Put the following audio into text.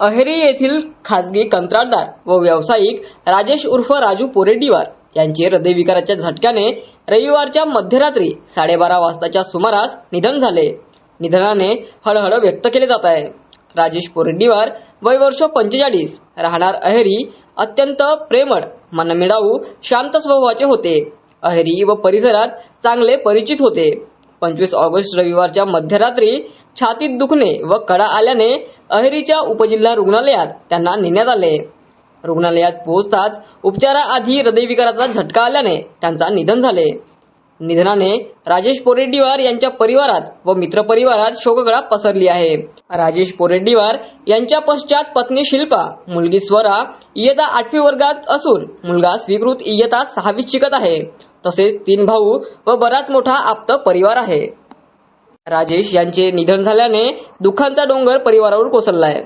अहेरी येथील खासगी कंत्राटदार व व्यावसायिक राजेश उर्फ राजू पोरेड्डीवार यांचे हृदयविकाराच्या झटक्याने रविवारच्या मध्यरात्री साडेबारा वाजताच्या सुमारास निधन झाले. निधनाने हळहळ व्यक्त केले जात आहे. राजेश पोरेड्डीवार वय वर्ष पंचेचाळीस राहणार अहेरी अत्यंत प्रेमळ मनमिळाऊ शांत स्वभावाचे होते. अहेरी व परिसरात चांगले परिचित होते. पंचवीस ऑगस्ट रविवारच्या मध्यरात्री छातीत दुखणे व कडा आल्याने अहेरीच्या उपजिल्हा रुग्णालयात त्यांना नेण्यात आले. रुग्णालयात पोहोचताच उपचाराआधी हृदयविकाराचा झटका आल्याने त्यांचा निधन झाले. निधनाने राजेश पोरेड्डीवार यांच्या परिवारात व मित्रपरिवारात शोककळा पसरली आहे. राजेश पोरेड्डीवार यांच्या पश्चात पत्नी शिल्पा मुलगी स्वरा इयता आठवी वर्गात असून मुलगा स्वीकृत इयता सहावीत शिकत आहे. तसेच तीन भाऊ व बराच मोठा आप्त परिवार आहे. राजेश यांचे निधन झाल्याने दुःखांचा डोंगर परिवारावर कोसळला आहे.